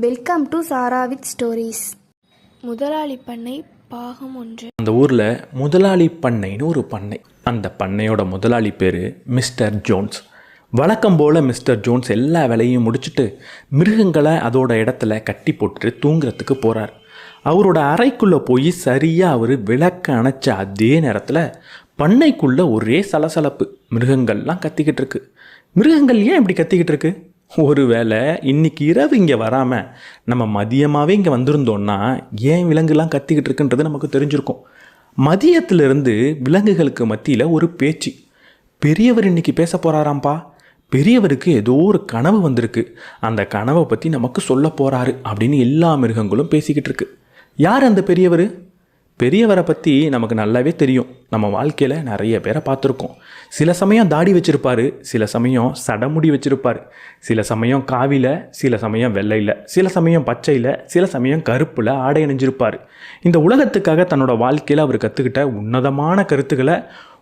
Welcome to Sara with stories முதலாளி பண்ணை பாகம் ஒன்று. அந்த ஊரில் முதலாளி பண்ணைன்னு ஒரு பண்ணை. அந்த பண்ணையோட முதலாளி பேர் மிஸ்டர் ஜோன்ஸ். வழக்கம் போல் மிஸ்டர் ஜோன்ஸ் எல்லா வேலையும் முடிச்சுட்டு மிருகங்களை அதோட இடத்துல கட்டி போட்டுட்டு தூங்குறதுக்கு போகிறார் அவரோட அறைக்குள்ளே போய் சரியாக அவர் விளக்க அணைச்ச அதே நேரத்தில் பண்ணைக்குள்ளே ஒரே சலசலப்பு மிருகங்கள்லாம் கத்திக்கிட்டு இருக்கு. மிருகங்கள் ஏன் இப்படி கத்திக்கிட்டு இருக்கு? ஒருவேளை இன்னைக்கு இரவு இங்கே வராமல் நம்ம மதியமாகவே இங்கே வந்திருந்தோம்னா ஏன் விலங்குலாம் கத்திக்கிட்டு இருக்குன்றது நமக்கு தெரிஞ்சிருக்கும். மதியத்திலிருந்து விலங்குகளுக்கு மத்தியில் ஒரு பேச்சு. பெரியவர் இன்னைக்கு பேச போகிறாராம்ப்பா பெரியவருக்கு ஏதோ ஒரு கனவு வந்திருக்கு. அந்த கனவை பற்றி நமக்கு சொல்ல போகிறாரு அப்படின்னு எல்லா மிருகங்களும் பேசிக்கிட்டு இருக்கு. யார் அந்த பெரியவர்? பெரியவரை பற்றி நமக்கு நல்லாவே தெரியும். நம்ம வாழ்க்கையில் நிறைய பேரை பார்த்துருக்கோம். சில சமயம் தாடி வச்சுருப்பாரு சில சமயம் சடமுடி வச்சுருப்பார் சில சமயம் காவியில் சில சமயம் வெள்ளையில் சில சமயம் பச்சையில் சில சமயம் கருப்பில் ஆடை அணிஞ்சிருப்பார். இந்த உலகத்துக்காக தன்னோட வாழ்க்கையில் அவர் கற்றுக்கிட்ட உன்னதமான கருத்துக்களை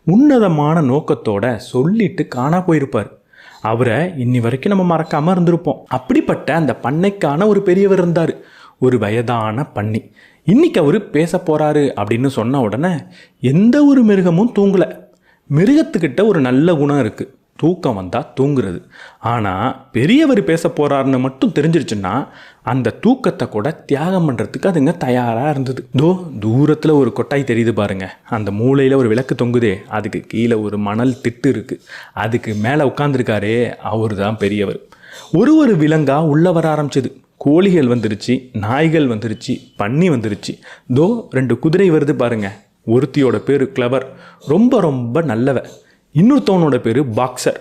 உன்னதமான நோக்கத்தோட சொல்லிட்டு காணா போயிருப்பார். அவரை இன்னி வரைக்கும் நம்ம மறக்காமல் இருந்திருப்போம். அப்படிப்பட்ட அந்த பண்ணைக்கான ஒரு பெரியவர் இருந்தார். ஒரு வயதான பண்ணி. இன்றைக்கி அவர் பேச போகிறாரு அப்படின்னு சொன்ன உடனே எந்த ஒரு மிருகமும் தூங்கலை. மிருகத்துக்கிட்ட ஒரு நல்ல குணம் இருக்குது தூக்கம் வந்தால் தூங்குறது. ஆனால் பெரியவர் பேச போகிறாருன்னு மட்டும் தெரிஞ்சிருச்சுன்னா அந்த தூக்கத்தை கூட தியாகம் பண்ணுறதுக்கு அதுங்க தயாராக இருந்தது. தோ தூரத்தில் ஒரு கொட்டாய் தெரியுது பாருங்க. அந்த மூலையில் ஒரு விளக்கு தொங்குதே. அதுக்கு கீழே ஒரு மணல் திட்டு இருக்குது அதுக்கு மேலே உட்காந்துருக்காரே அவர் தான் பெரியவர். ஒரு ஒரு விலங்காக உள்ள வர ஆரம்பிச்சது. கோழிகள் வந்துருச்சு நாய்கள் வந்துருச்சு பன்னி வந்துருச்சு. தோ ரெண்டு குதிரை வருது பாருங்கள் ஒருத்தியோட பேர் கிளவர் ரொம்ப ரொம்ப நல்லவ. இன்னொருத்தவனோட பேர் பாக்ஸர்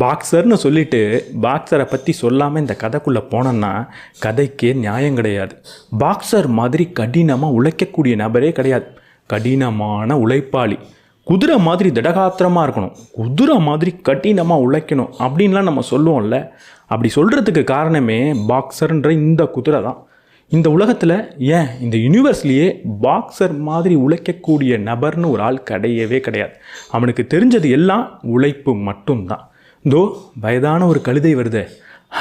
பாக்ஸர்னு சொல்லிட்டு பாக்ஸரை பற்றி சொல்லாமல் இந்த கதைக்குள்ளே போனோன்னா கதைக்கே நியாயம் கிடையாது. பாக்ஸர் மாதிரி கடினமாக உழைக்கக்கூடிய நபரே கிடையாது. கடினமான உழைப்பாளி. குதிரை மாதிரி திடகாத்திரமாக இருக்கணும். குதிரை மாதிரி கடினமாக உழைக்கணும். அப்படின்லாம் நம்ம சொல்லுவோம்ல. அப்படி சொல்கிறதுக்கு காரணமே பாக்ஸர்ன்ற இந்த குதிரை தான். இந்த உலகத்தில் ஏன் இந்த யூனிவர்ஸ்லேயே பாக்ஸர் மாதிரி உழைக்கக்கூடிய நபர்னு ஒரு ஆள் கிடையவே கிடையாது. அவனுக்கு தெரிஞ்சது எல்லாம் உழைப்பு மட்டும்தான். இதோ வயதான ஒரு கழுதை வருது.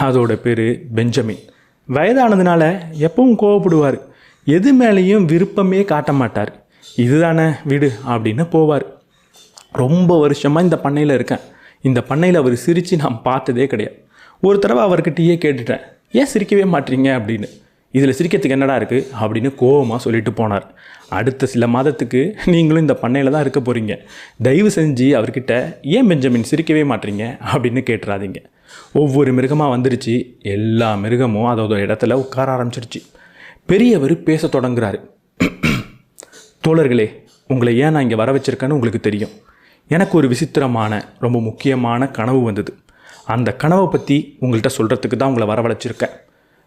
அதோட பேர் பெஞ்சமின். வயதானதுனால எப்பவும் கோவப்படுவார். எது மேலேயும் விருப்பமே காட்ட மாட்டார். இதுதானே வீடு அப்படின்னு போவார். ரொம்ப வருஷமாக இந்த பண்ணையில் இருக்கேன். இந்த பண்ணையில் அவர் சிரித்து நான் பார்த்ததே கிடையாது. ஒரு தடவை அவர்கிட்டயே கேட்டுட்டேன். ஏன் சிரிக்கவே மாட்டீங்க? அப்படின்னு. இதில் சிரிக்கிறதுக்கு என்னடா இருக்குது அப்படின்னு கோவமாக சொல்லிட்டு போனார். அடுத்த சில மாதத்துக்கு நீங்களும் இந்த பண்ணையில் தான் இருக்க போகிறீங்க தயவு செஞ்சு அவர்கிட்ட ஏன் பெஞ்சமின் சிரிக்கவே மாட்டீங்க? அப்படின்னு கேட்டுறாதீங்க. ஒவ்வொரு மிருகமாக வந்துருச்சு. எல்லா மிருகமும் அதோட இடத்துல உட்கார ஆரம்பிச்சிருச்சு. பெரியவர் பேச தொடங்குறாரு. தோழர்களே உங்களை ஏன் நான் இங்கே வர வச்சுருக்கேன்னு உங்களுக்கு தெரியும். எனக்கு ஒரு விசித்திரமான ரொம்ப முக்கியமான கனவு வந்தது. அந்த கனவை பற்றி உங்கள்கிட்ட சொல்கிறதுக்கு தான் உங்களை வரவழைச்சிருக்கேன்.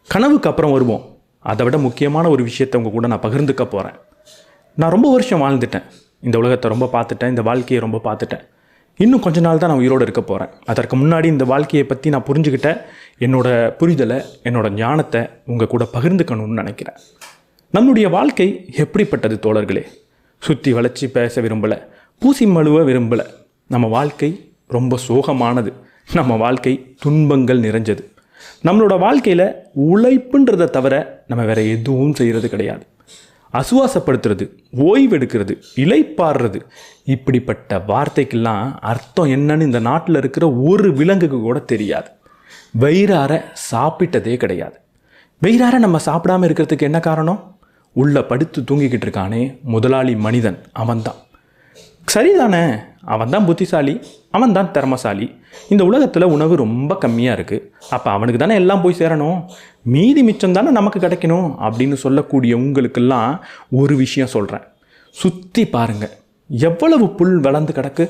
கனவுக்கு அப்புறம் வருவோம். அதை விட முக்கியமான ஒரு விஷயத்தை உங்கள் கூட நான் பகிர்ந்துக்க போகிறேன் நான் ரொம்ப வருஷம் வாழ்ந்துட்டேன். இந்த உலகத்தை ரொம்ப பார்த்துட்டேன். இந்த வாழ்க்கையை ரொம்ப பார்த்துட்டேன். இன்னும் கொஞ்ச நாள் தான் நான் உயிரோடு இருக்க போகிறேன் அதற்கு முன்னாடி இந்த வாழ்க்கையை பற்றி நான் புரிஞ்சுக்கிட்ட என்னோட புரிதலை என்னோட ஞானத்தை உங்கள் கூட பகிர்ந்துக்கணும்னு நினைக்கிறேன். நம்முடைய வாழ்க்கை எப்படிப்பட்டது தோழர்களே? சுற்றி வளைச்சி பேச விரும்பலை பூசி மழுவ விரும்பலை. நம்ம வாழ்க்கை ரொம்ப சோகமானது. நம்ம வாழ்க்கை துன்பங்கள் நிறைஞ்சது. நம்மளோட வாழ்க்கையில் உழைப்புன்றதை தவிர நம்ம வேற எதுவும் செய்கிறது கிடையாது. அசுவாசப்படுத்துறது ஓய்வெடுக்கிறது இலைப்பாடுறது இப்படிப்பட்ட வார்த்தைக்கெல்லாம் அர்த்தம் என்னன்னு இந்த நாட்டில் இருக்கிற ஒரு விலங்குக்கு கூட தெரியாது. வயிறார சாப்பிட்டதே கிடையாது. வயிறார நம்ம சாப்பிடாம இருக்கிறதுக்கு என்ன காரணம்? உள்ள படுத்து தூங்கிக்கிட்டு இருக்கானே முதலாளி மனிதன். அவன்தான். சரிதானே? அவன் தான் புத்திசாலி அவன் தான் திறமசாலி. இந்த உலகத்தில் உணவு ரொம்ப கம்மியாக இருக்குது அப்போ அவனுக்கு தானே எல்லாம் போய் சேரணும்? மீதி மிச்சம் தானே நமக்கு கிடைக்கணும்? அப்படின்னு சொல்லக்கூடிய உங்களுக்கெல்லாம் ஒரு விஷயம் சொல்கிறேன் சுற்றி பாருங்கள் எவ்வளவு புல் வளர்ந்து கிடக்கு?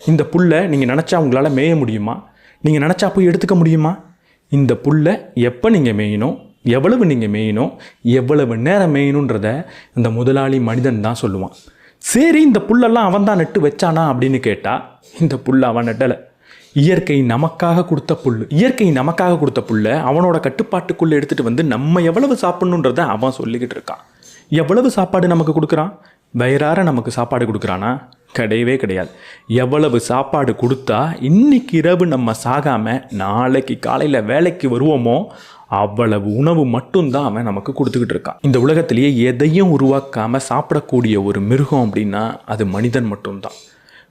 இந்த புல்லை நீங்கள் நினச்சா உங்களால் மேய முடியுமா? நீங்கள் நினச்சா போய் எடுத்துக்க முடியுமா? இந்த புல்லை எப்போ நீங்கள் மேயணும்? எவ்வளவு நீங்கள் மேயணும்? எவ்வளவு நேரம் மேயணுன்றத இந்த முதலாளி மனிதன் தான் சொல்லுவான். சரி இந்த புல்லெல்லாம் அவன் தான் நட்டு வச்சானா அப்படின்னு கேட்டால் இந்த புல்லை அவன் நட்டலை. இயற்கை நமக்காக கொடுத்த புல். இயற்கை நமக்காக கொடுத்த புல்லை அவனோட கட்டுப்பாட்டுக்குள்ளே எடுத்துகிட்டு வந்து நம்ம எவ்வளவு சாப்பிட்ணுன்றத அவன் சொல்லிக்கிட்டு இருக்கான். எவ்வளவு சாப்பாடு நமக்கு கொடுக்குறான்? வயிறார நமக்கு சாப்பாடு கொடுக்குறானா? கிடையவே கிடையாது. எவ்வளவு சாப்பாடு கொடுத்தா இன்னைக்கு இரவு நம்ம சாகாமல் நாளைக்கு காலையில் வேலைக்கு வருவோமோ அவ்வளவு உணவு மட்டும்தான் அவன் நமக்கு கொடுத்துக்கிட்டு இருக்கான். இந்த உலகத்திலேயே எதையும் உருவாக்காமல் சாப்பிடக்கூடிய ஒரு மிருகம் அப்படின்னா அது மனிதன் மட்டும்தான்.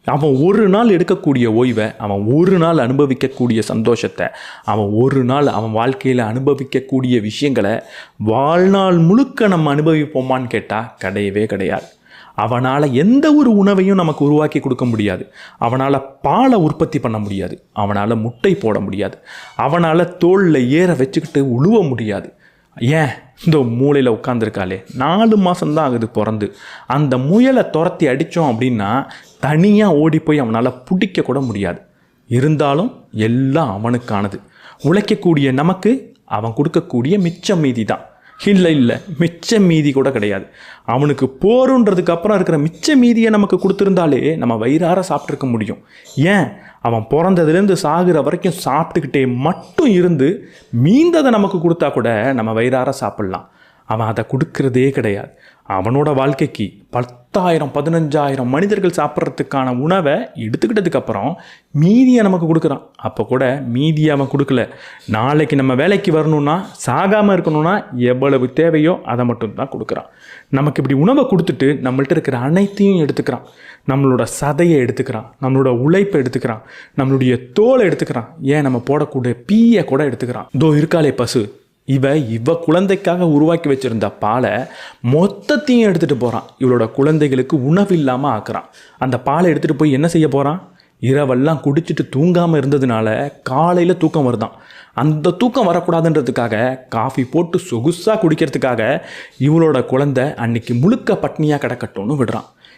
அவன் ஒரு நாள் எடுக்கக்கூடிய ஓய்வை அவன் ஒரு நாள் அனுபவிக்கக்கூடிய சந்தோஷத்தை அவன் ஒரு நாள் அவன் வாழ்க்கையில் அனுபவிக்கக்கூடிய விஷயங்களை வாழ்நாள் முழுக்க நம்ம அனுபவிப்போமான்னு கேட்டால் கிடையவே கிடையாது. அவனால் எந்த ஒரு உணவையும் நமக்கு உருவாக்கி கொடுக்க முடியாது. அவனால் பாலை உற்பத்தி பண்ண முடியாது. அவனால் முட்டை போட முடியாது. அவனால் தோளில் ஏற வச்சுக்கிட்டு உழுவ முடியாது. ஏன்? இந்த மூளையில் உட்காந்துருக்காளே நாலு மாதம்தான் ஆகுது பிறந்து. அந்த முயலை துரத்தி அடித்தோம் அப்படின்னா தனியாக ஓடி போய் அவனால் பிடிக்க கூட முடியாது. இருந்தாலும் எல்லாம் அவனுக்கானது. உழைக்கக்கூடிய நமக்கு அவன் கொடுக்கக்கூடிய மிச்சம் மீதி தான் இல்லை இல்லை மிச்ச மீதி கூட கிடையாது. அவனுக்கு போருன்றதுக்கு அப்புறம் இருக்கிற மிச்ச மீதியை நமக்கு கொடுத்துருந்தாலே நம்ம வயிறார சாப்பிட்ருக்க முடியும். ஏன்? அவன் பிறந்ததுலேருந்து சாகுற வரைக்கும் சாப்பிட்டுக்கிட்டே மட்டும் இருந்து மீந்ததை நமக்கு கொடுத்தா கூட நம்ம வயிறார சாப்பிட்லாம். அவன் அதை கொடுக்கறதே கிடையாது. அவனோட வாழ்க்கைக்கு பத்தாயிரம் பதினஞ்சாயிரம் மனிதர்கள் சாப்பிட்றதுக்கான உணவை எடுத்துக்கிட்டதுக்கப்புறம் மீதியை நமக்கு கொடுக்குறான். அப்போ கூட மீதியை அவன் கொடுக்கல. நாளைக்கு நம்ம வேலைக்கு வரணும்னா சாகாமல் இருக்கணும்னா எவ்வளவு தேவையோ அதை மட்டும் தான் கொடுக்குறான். நமக்கு இப்படி உணவை கொடுத்துட்டு நம்மள்ட்ட இருக்கிற அனைத்தையும் எடுத்துக்கிறான். நம்மளோட சதையை எடுத்துக்கிறான். நம்மளோட உழைப்பை எடுத்துக்கிறான். நம்மளுடைய தோலை எடுத்துக்கிறான். ஏன் நம்ம போடக்கூடிய பீயை கூட எடுத்துக்கிறான். தோ இருக்காளே பசு. இவ இவ குழந்தைக்காக உருவாக்கி வச்சிருந்த பாலை மொத்தத்தையும் எடுத்துகிட்டு போகிறான் இவளோட குழந்தைகளுக்கு உணவு இல்லாமல் ஆக்குறான். அந்த பாலை எடுத்துகிட்டு போய் என்ன செய்ய போகிறான் இரவெல்லாம் குடிச்சிட்டு தூங்காமல் இருந்ததுனால காலையில் தூக்கம் வருதான். அந்த தூக்கம் வரக்கூடாதுன்றதுக்காக காஃபி போட்டு சொகுசாக குடிக்கிறதுக்காக இவளோட குழந்தை அன்னைக்கு முழுக்க பட்னியாக கிடக்கட்டும்னு விடுறான்.